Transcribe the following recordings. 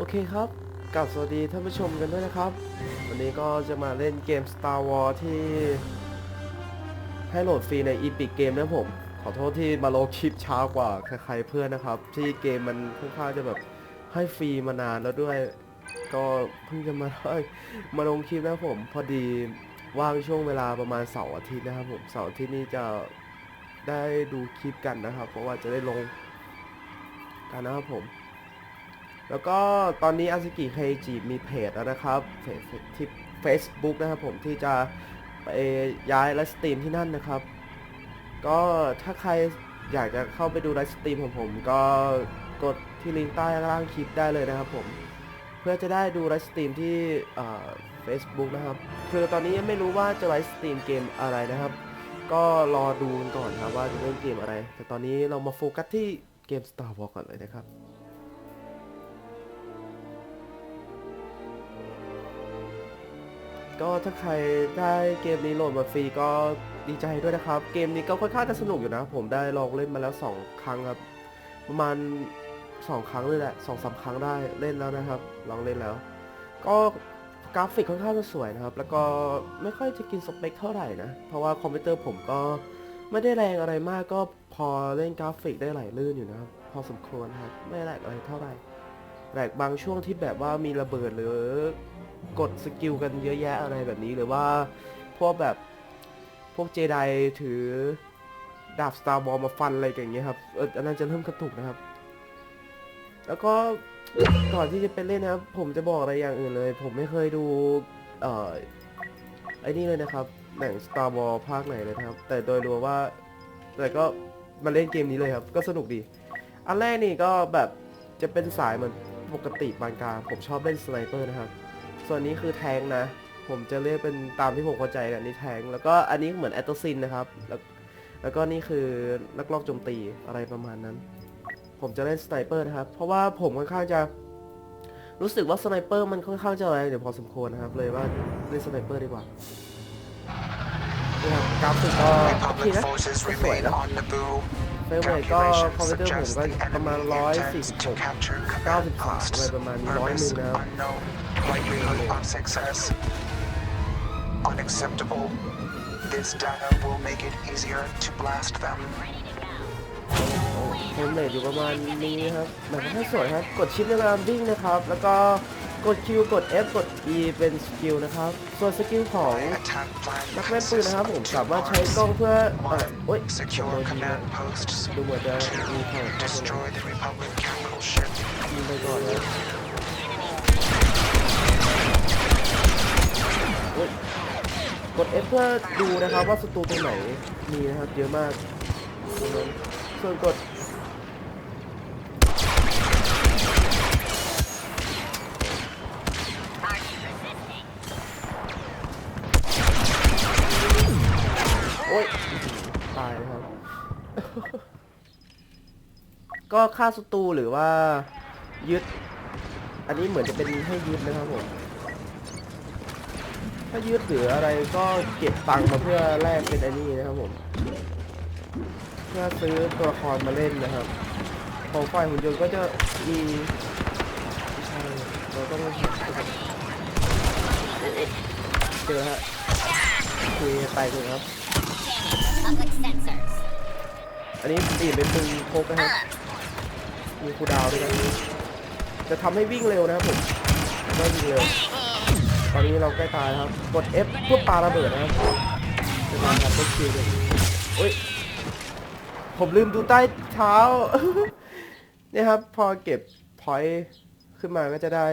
โอเคครับกลับสวัสดีท่านผู้ชมกันด้วยนะครับ วันนี้ก็จะมาเล่นเกม Star Wars ที่ให้โหลดฟรีใน Epic Game นะผม ขอโทษที่มาลงคลิปช้ากว่าใครๆเพื่อนนะครับ ที่เกมมันค่อนข้างจะแบบให้ฟรีมานานแล้วด้วย ก็เพิ่งจะมาได้มาลงคลิปนะผม พอดีว่างช่วงเวลาประมาณเสาร์อาทิตย์นะครับผมเสาร์อาทิตย์นี้จะได้ดูคลิปกันนะครับ เพราะว่าจะได้ลงกันนะครับผม แล้วก็ตอนนี้อาซิกิเคจิมีเพจแล้วนะครับเพจที่ Facebook นะครับผมที่จะไปย้ายไลฟ์สตรีมที่นั่นนะครับ ก็ถ้าใครอยากจะเข้าไปดูไลฟ์สตรีมของผม ก็กดที่ลิงก์ใต้ล่างคลิปได้เลยนะครับผมเพื่อจะได้ดูไลฟ์สตรีมที่เฟซบุ๊กนะครับ คือตอนนี้ยังไม่รู้ว่าจะไลฟ์สตรีมเกมอะไรนะครับ ก็รอดูกันก่อนครับว่าจะเล่นเกมอะไร แต่ตอนนี้เรามาโฟกัสที่เกม Star Wars ก่อนเลยนะครับ ก็ถ้าใครได้เกมนี้โหลดมาฟรีก็ดีใจด้วยนะครับ เกมนี้ก็ค่อนข้างจะสนุกอยู่นะ ผมได้ลองเล่นมาแล้ว 2 ครั้งครับ ประมาณ 2 ครั้งเลยแหละสองสามครั้งได้เล่นแล้วนะครับ ลองเล่นแล้ว ก็กราฟิกค่อนข้างจะสวยนะครับ แล้วก็ไม่ค่อยจะกินสเปคเท่าไหร่นะ เพราะว่าคอมพิวเตอร์ผมก็ไม่ได้แรงอะไรมากก็พอเล่นกราฟิกได้ไหลลื่นอยู่นะครับ พอสมควรครับ ไม่แหลกอะไรเท่าไหร่แหลกบางช่วงที่แบบว่ามีระเบิดหรือ กดสกิลกันเยอะแยะอะไรแบบนี้หรือว่าพวกแบบพวกเจไดถือดาบสตาร์บอลมาฟันอะไรอย่างเงี้ยครับเอออันนั้นจะเริ่มกระตุกนะครับ แล้วก็ก่อนที่จะไปเล่นนะครับ ผมจะบอกอะไรอย่างอื่นเลย ผมไม่เคยดู เอ่อไอ้นี่เลยนะครับหนัง Star Wars ภาคไหนเลยนะครับ แต่โดยรวมว่า แต่ก็มาเล่นเกมนี้เลยครับ ก็สนุกดี อันแรกนี่ก็แบบจะเป็นสายเหมือนปกติปานกางผมชอบเล่นสไนเปอร์นะครับ ส่วนนี้คือแทงนะ ผมจะเรียกเป็นตามที่ผมเข้าใจกันนี่แทง แล้วก็อันนี้เหมือนแอตโตซินนะครับ แล้วแล้วก็นี่คือนักลอบโจมตีอะไรประมาณนั้น ผมจะเล่นสไนเปอร์นะครับ เพราะว่าผมค่อนข้างจะรู้สึกว่าสไนเปอร์มันค่อนข้างจะแรงเดี๋ยวพอสมควรนะครับ เลยว่าเล่นสไนเปอร์ดีกว่านี่ครับกราฟิกก็โอเคนะสวยนะเฟรมเรทก็คอมพิวเตอร์ผมก็ประมาณ146 93อะไรประมาณนี้ร้อยหนึ่งนะครับ Likelihood of success unacceptable. This data will make it easier to blast them. เทมเลตอยู่ประมาณนี้ครับแบบนี้สวยครับ กดชิปในการวิ่งนะครับ แล้วก็กด Q กด F กด E เป็นสกิลนะครับ ส่วนสกิลของนักแม่นปืนนะครับผมสามารถใช้กล้องเพื่อโอ้ยดูเหมือนจะมีข่ามีไปก่อนนะ ด F เพื่อดูนะครับว่าศัตรูตรงไหนมีนะครับเยอะมากตรงนั้นส่วนกดโอ๊ยตายนะครับ ก็ฆ่าศัตรูหรือว่ายึด อันนี้เหมือนจะเป็นให้ยึดนะครับผม ถ้ายึดหรืออะไรก็เก็บตังค์มาเพื่อแลกเป็นอันนี้นะครับผมเพื่อซื้อตัวละครมาเล่นนะครับของฝ่ายหุ่นยนต์ก็จะมีเราต้องเจอฮะคุยไปเลยครับ อันนี้เปลี่ยนเป็นปืนพกนะครับมีคูดาวด้วยนะจะทำให้วิ่งเร็วนะครับผมก็วิ่งเร็ว ตอนนี้เราใกล้ตายแล้วครับ กด F เพื่อปาระเบิดนะครับจะมาครับต้นคิวเลยโอ้ย ผมลืมดูใต้เท้า เนี่ยครับ พอเก็บพอยต์ขึ้นมาก็จะได้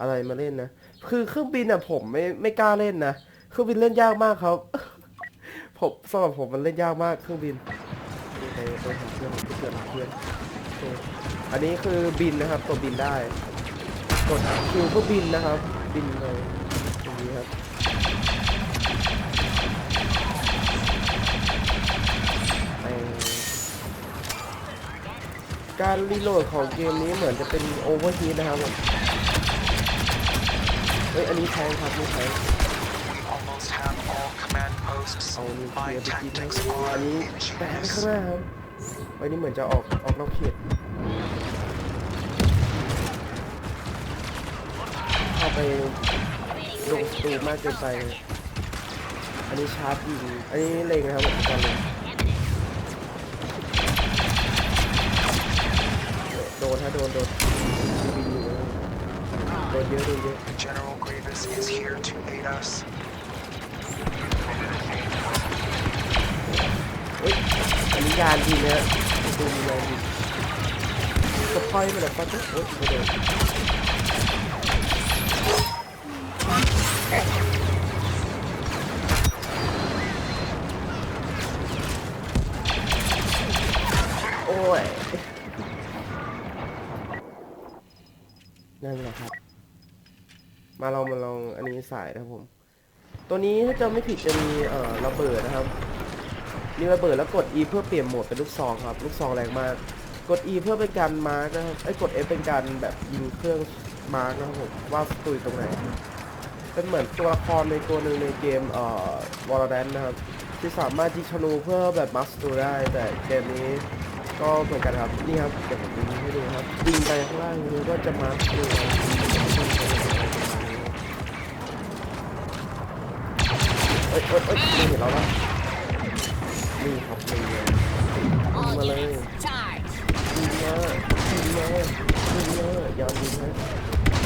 อะไรมาเล่นนะ คือเครื่องบินอะผมไม่ไม่กล้าเล่นนะ เครื่องบินเล่นยากมากครับ ผมสำหรับผมมันเล่นยากมากเครื่องบินนี่ไปไปหาเพื่อนไปเกิดหาเพื่อนโอเคอันนี้คือบินนะครับ ตัวบินได้ กดคิวเพื่อบินนะครับ บินเลยอย่างนี้ครับเอ่อการรีโหลดของเกมนี้เหมือนจะเป็นโอเวอร์ฮีทนะครับผมเฮ้ยอันนี้แทงครับนี่แทง Almost have all command posts. เอานี่เคลี My ยร์ไปกิน tactics อัน are นี้แปะข้างห ingenious. น้าครับไว้นี่เหมือนจะออกออกนอกเขต ไปลงสตูมากเกินไป อันนี้ชาร์จยิงอันนี้เล็งนะครับผมตอนเล็งโดนฮะโดนโดนบินอยู่นะโดนเยอะโดนเยอะ General Grievous is here to aid us. เฮ้ยอันนี้ยานยิงนะฮะสตูมียานยิงสะพอยไปเลยปั๊บโอ๊ยไม่โดน โอ้ยนั่นแหละครับ มาลองมาลองอันนี้สายนะครับผม ตัวนี้ถ้าจำไม่ผิดจะมีเอ่อระเบิดนะครับ มีระเบิดแล้วกด E เพื่อเปลี่ยนโหมดเป็นลูกซองครับ ลูกซองแรงมาก กด E เพื่อเป็นการมาร์กนะครับไอ้ยกด F เป็นการแบบยิงเครื่อง มาร์กนะครับผมว่าศัตรูอยู่ตรงไหน เป็นเหมือนตัวละครในตัวหนึ่งในเกมเอ่อ Valorant นะครับ ที่สามารถยิงธนูเพื่อแบบมาร์กศัตรูได้ แต่เกมนี้ก็เหมือนกันครับ นี่ครับเดี๋ยวผมยิงให้ดูครับยิงไปข้างล่างนี้ก็จะมาร์กศัตรูเอ้ยเอ้ยเอ้ยไม่เห็นเราแล้วนี่ครับนี่เลย All Malay. units, charge. ยิงมายิงมายิงมายามยิงนะยามยิงดูทำทุกหลย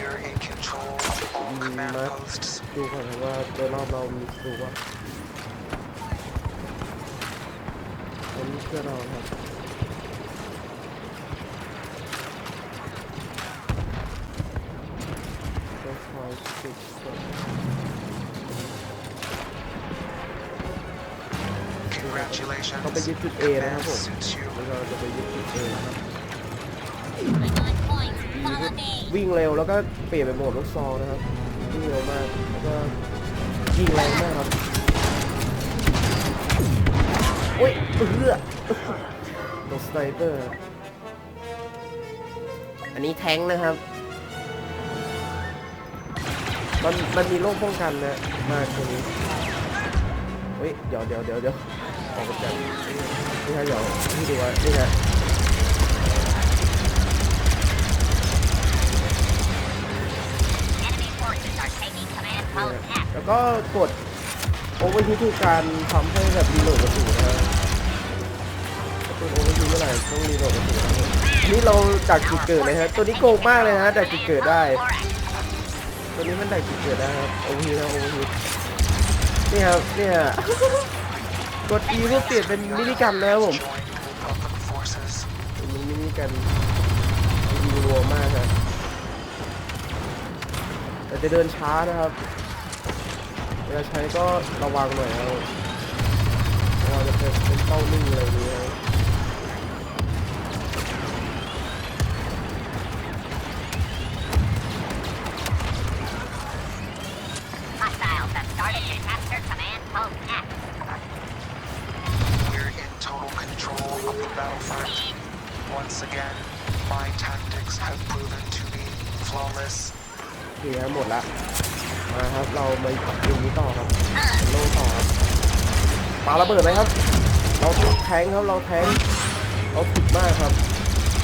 You're in control of all command posts. Congratulations. Command suits you. วิ่งเร็วแล้วก็เปลี่ยนเป็นโหมดลูกซองนะครับวิ่งเร็วมากแล้วก็ยิงแรงมากครับโอ้ยเอื้อตัวสไนเปอร์อันนี้แทงนะครับมันมันมีโล่ป้องกันนะมากตัวนี้เฮ้ยเดี๋ยวเดี๋ยวเดี๋ยวเดี๋ยวออกไปจากนี่ฮะเดี๋ยวนี่ดูว่านี่ฮะ แล้วก็กดโอเวอร์ฮีทคือการทำให้แบบรีโหลดกระสุนนะฮะกระสุนโอเวอร์ฮีทเมื่อไหร่ต้องรีโหลดกระสุนะนี่เราดักจุดเกิดเลยฮะตัวนี้โกงมากเลยนะดักจุดเกิดได้ ตัวนี้มันดักจุดเกิดได้ครับโอเวอร์ฮีทนะโอเวอร์ฮีทนี่ครับเนี่ยกด E เพื่อเปลี่ยนเป็นมินิกันแล้วผมเป็นมินิกันยิงรัวมากครับแต่จะเดินช้านะครับ วลาใช้ก็ระวังหน่อยครับเราจะเป็นเป็นเป้านิ่งอะไรอย่างเงี้ยครับ Hostiles have started to capture command post F. We're in total control of the battlefront. Once again, my tactics have proven to be flawless. โอเคครับหมดละ มาครับเรามาดูนี้ต่อครับโลต่อครับปาระเบิดไหมครับ เราแทงครับเราแทงเราถึกมากครับ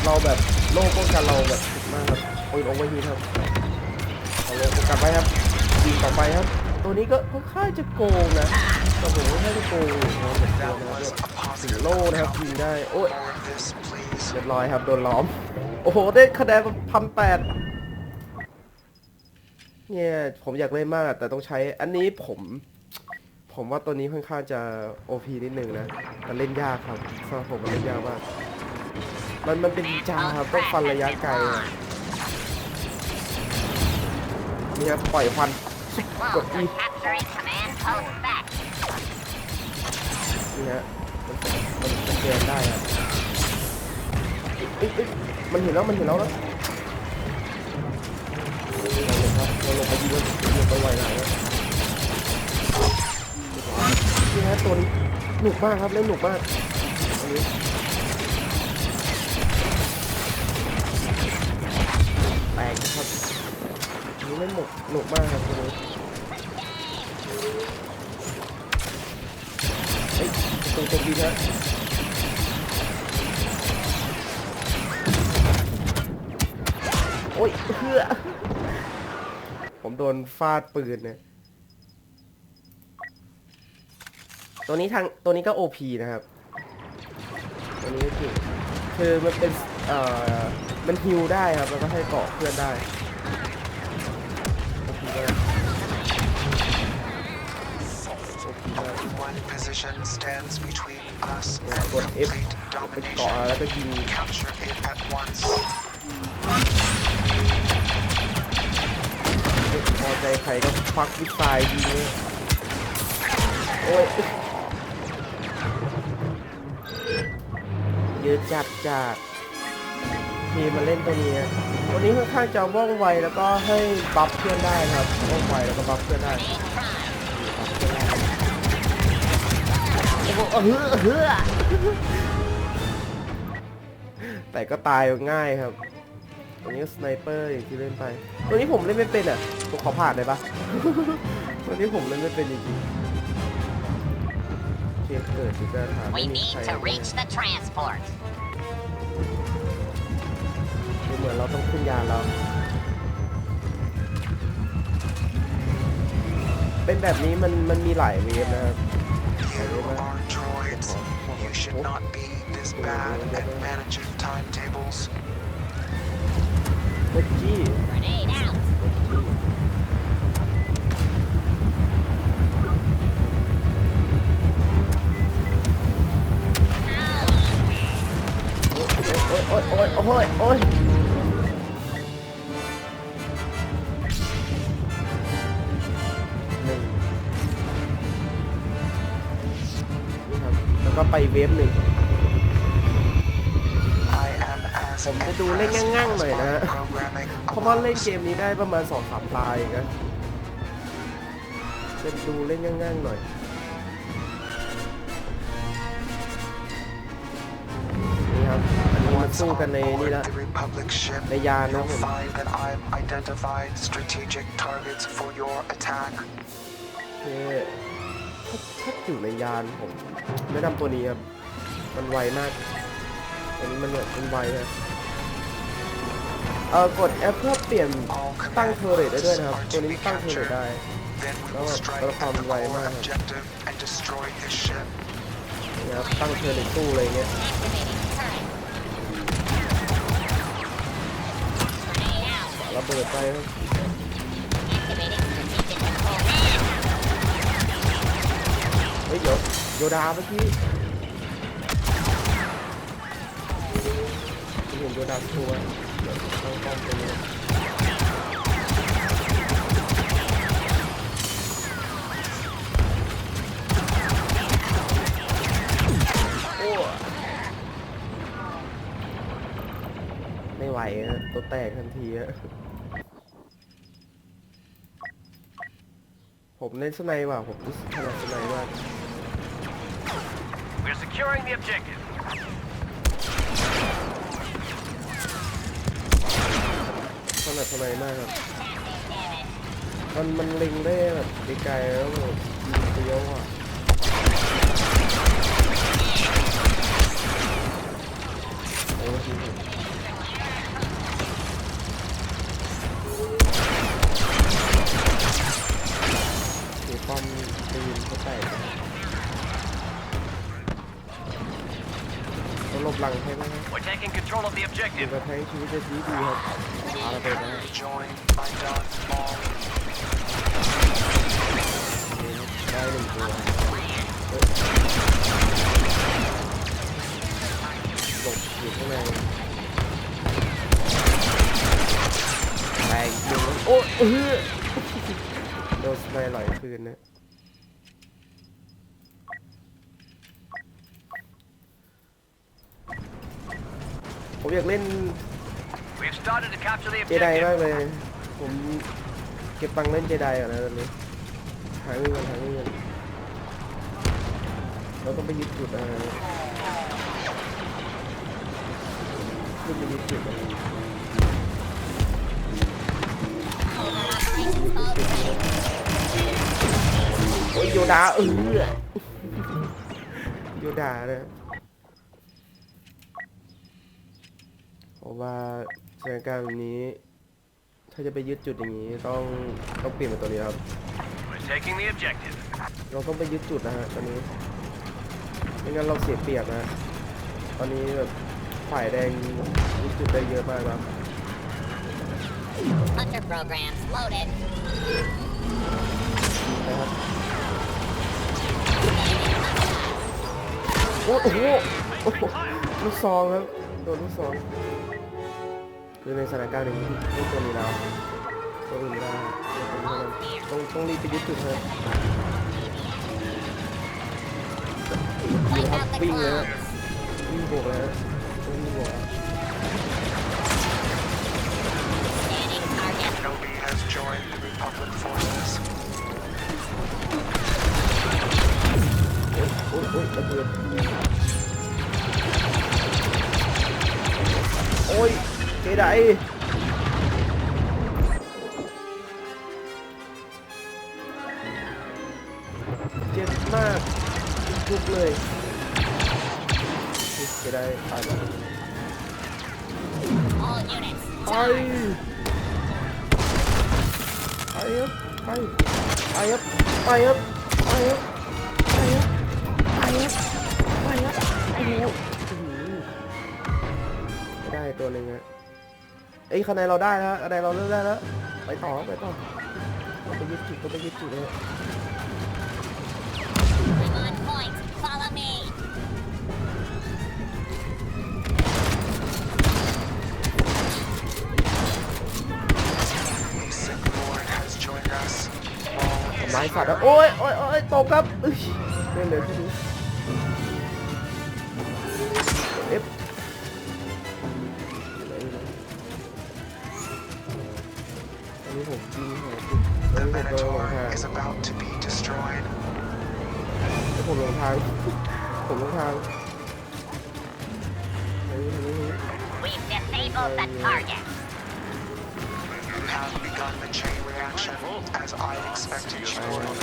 เราแบบโล่ป้องกันเราแบบถึกมากครับปืนโอเวอร์ฮีทครับเอาเลยโฟกัสไว้ครับยิงต่อไปครับ ตัวนี้ก็ค่อนข้างจะโกงนะแต่ผมค่อนข้างจะโกงอยู่พอสมควร That นะครับ was ถึ a งโล่นะครับยิงได้โอ้ยเรียบร้อยครับโดนล้อม โอ้โหได้คะแนนพันแปด เนี่ยผมอยากเล่นมากแต่ต้องใช้อันนี้ผม ผมว่าตัวนี้ค่อนข้างจะ OP นิดนึงนะมันเล่นยากครับสำหรับผมมันเล่นยากมากมันมันเป็นจาครับต้องฟันระยะไกลอะนี่ครับปล่อยควันกดอีนี่ฮะมันมันมันเดินได้ครับอ้ยเอ้ยมันเห็นแล้วมันเห็นแล้วแล้ วเราลงครับเลงไปยิงแล้วยิงต้องไวหน่อยนะนี่ฮะตัวนี้หนุกมากครับเล่นหนุกมากอันนี้แปลกนะครับอันนี้เล่นหนุกหนุกมากครับตัวนี้เฮ้ยตรงตรงดีนะโอ้ยเพื่อ ผมโดนฟาดปืนเนี่ยตัวนี้ทางตัวนี้ก็ OP นะครับ ตัวนี้ก็เก่งคือมันเป็นเอ่อมันฮิวได้ครับ แล้วก็ให้เกาะเพื่อนได้ OP มาก OP มาก One position stands between us เนี่ย and กด F complete ไปเกาะ domination. แล้วก็ยิง อใจใครก็ควักวิสายยิงเลยโอ้ยเยอะจัดจัดทีมาเล่นตัวนี้อะตัวนี้ค่อนข้างจะว่องไวแล้วก็ให้บัฟเพื่อนได้ครับว่องไวแล้วก็บัฟเพื่อนได้บัฟเพื่อนได้โอ้โหเฮ้อแต่ก็ตายง่ายครับ ตัวนี้ก็สไนเปอร์อย่างที่เล่นไป ตัวนี้ผมเล่นไม่เป็นอะผมขอผ่านได้ปะตัวนี้ผมเล่นไม่เป็นจริงๆเกมเกิดที่จะถาม We need to reach the transport. ดูเหมือนเราต้องขึ้นยานแล้วเป็นแบบนี้มันมันมีหลายเวฟนะครับ You are droids. You should not be this bad at managing timetables. เมื่อกี้ Grenade out. เพราะว่าเล่น allows. เกมนี้ได้ประมาณสองสามตายเองนะเป็นดูเล่นง่างๆหน่อยนี่ครับอันนี้มัน Once สู้ on กันในนี่ board ละ the Republic ship, ในยานนะ you'll ผม find that I've identified strategic targets for your attack. โอเคถ้าถ้าอยู่ในยานผมแนะนำตัวนี้ครับ มันไวมากอันนี้มันแบบมันไวอะ เอ่อกดแอปเพื่อเปลี่ยนตั้งเทอร์เรทได้ด้วยนะครับ ตัวนี้ตั้งเทอร์เรทได้ก็เราความไวมากนะครับตั้งเทอร์เรทตู้อะไรเงี้ยระเบิดไปครับเฮ้ยเดี๋ยวโยดาเมื่อกี้เห็นโยดาชัวร์ ไม่ไหวอะตัวแตกทันทีอะผมเล่นสไนว่ะผมรู้สึกถนัดสไนด์มาก We're securing the objective. นัดสไนด์มากครับ มันมันเล็งได้แบบไกลๆแล้วแบบยิงเตี้ยวอะโอ้ยิงเดี๋ยวป้อมปืนเขาแตกเขาหลบหลังใช่ไหม taking control of the อยู่ objective. กับแทงชีวิตจะดีดีครับพาเราไปนะ Join my Darth Maul. ได้หนึ่งตัวเฮ้ยหลบอยู่ข้างในแตกอีกหนึ่งแล้วโอ้ยเออโดนสไนด์ไหลคืนนะ ผมอยากเล่น We've started to capture the เจได objective. มากเลย ผมเก็บตังค์เล่นเจไดก่อนนะตอนนี้หาเงินกันหาเงินกันเราต้องไปยึดจุดนะขึ้นไปยึดจุดนะโอ้ยโยดาเออโยดาเนี่ยเพ ราะว่าสถานการณ์แบบนี้ ถ้าจะไปยึดจุดอย่างนี้ต้องต้องเปลี่ยนเป็นตัวนี้ครับ We're taking the objective. เราต้องไปยึดจุดนะฮะตอนนี้ไม่งั้นเราเสียเปรียบนะฮะตอนนี้แบบฝ่ายแดงยึดจุดได้เยอะมากครับ Hunter programs loaded. นะครับโอ้โหโอ้โหลูกซองครับโดนลูกซอง คือในสถานการณ์อย่างนี้ลูกตัวนี้แล้วตัวอื่นไม่ได้ตัวนี้เท่านั้นต้องต้องรีบไปยึดจุดครับดูครับ Wipe out the วิ่งเลยวิ่งบวกเลยต้องวิ่งบวก Nobody has joined the Republic forces. โอ๊ยโอ๊ยโอ๊ยระเบิดโอ้ย เจไดเจ็บมากจุกเลยเจไดตายแล้ว All units. ไปไปครับไปไปครับไปครับไปครับไปครับไปครับไปครับไปแล้วไม่ได้ตัวหนึ่งฮะ เอ้ยคะแนนเราได้แล้วคะแนนเราเริ่มได้แล้วไปต่อไปต่อเราไปยึดจุดเราไปยึดจุดเลย I'm on point. Follow me. A Sith Lord has joined us. All ทำร้ายสัตว์นะโอ้ยโอ้ยโอ้ยตกครับอึ๊ยเล่นเลยที่นี้ the อันนี้ผมโดนหลง Minotaur ทาง is about to be destroyed. ผมหลงทาง ผมหลงทางอันนี้อันนี้ We've disabled the target. You have begun the chain reaction as I expected you would.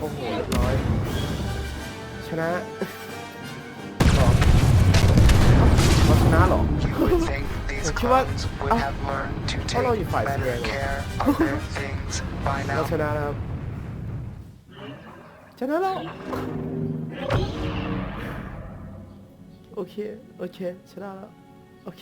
โอ้โหเรียบร้อย ชนะหรอเราชนะเหรอ You would think these What you want? clones would Ah. have learned to Oh, no, you take fight better together. care of their things By เรา now. ชนะแล้วครับชนะแล้วโอเคโอเคชนะแล้วโอเค